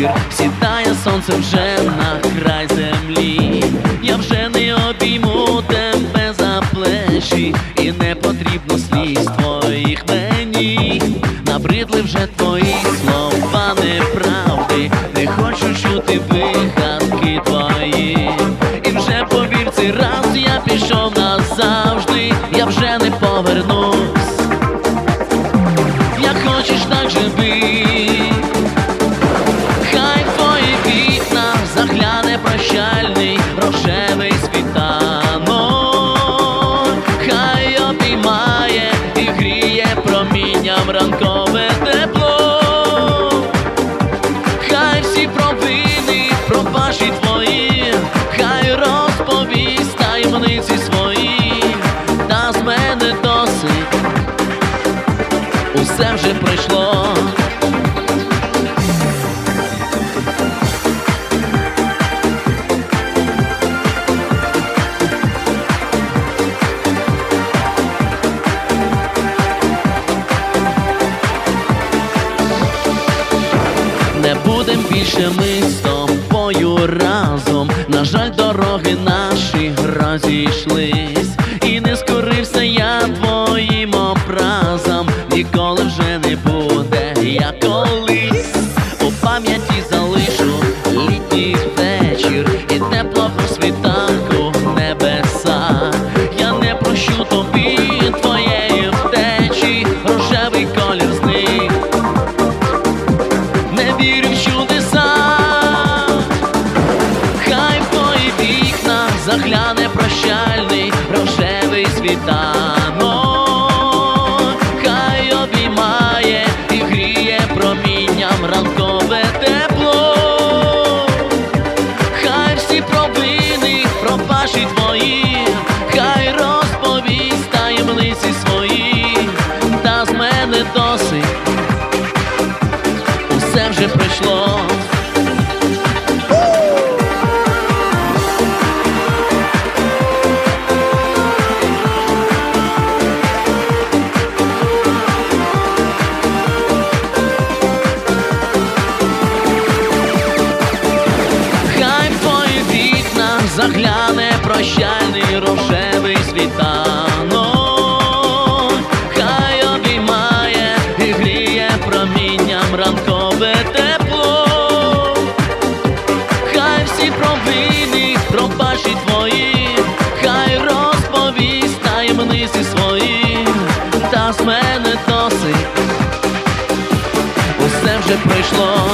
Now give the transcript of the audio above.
вечір, сідає сонце вже на край землі. Я вже не обійму тебе за плечі, і не потрібно сліз твоїх мені. Набридли вже твої слова неправди, не хочу чути вигадки твої. І вже повір цей раз я пішов назавжди, я вже не повернусь. Як хочеш, так живи. Прощальний рожевий світанок, хай обіймає і гріє промінням ранкове тепло, хай всі провини пробачить твої, хай розповість таємниці свої, та з мене досить. Усе вже пройшло. Більше ми з тобою разом. На жаль, дороги наші розійшлись, і не скорився я твоїм образом. Ніколи світанок, хай обіймає і гріє промінням ранкове тепло, хай всі провини пропаші твої, хай розповість таємниці свої, загляне прощальний рожевий світанок, хай обіймає і гріє промінням ранкове тепло, хай всі провини пробачить твої, хай розповість таємниці свої, та з мене досить. Усе вже пройшло,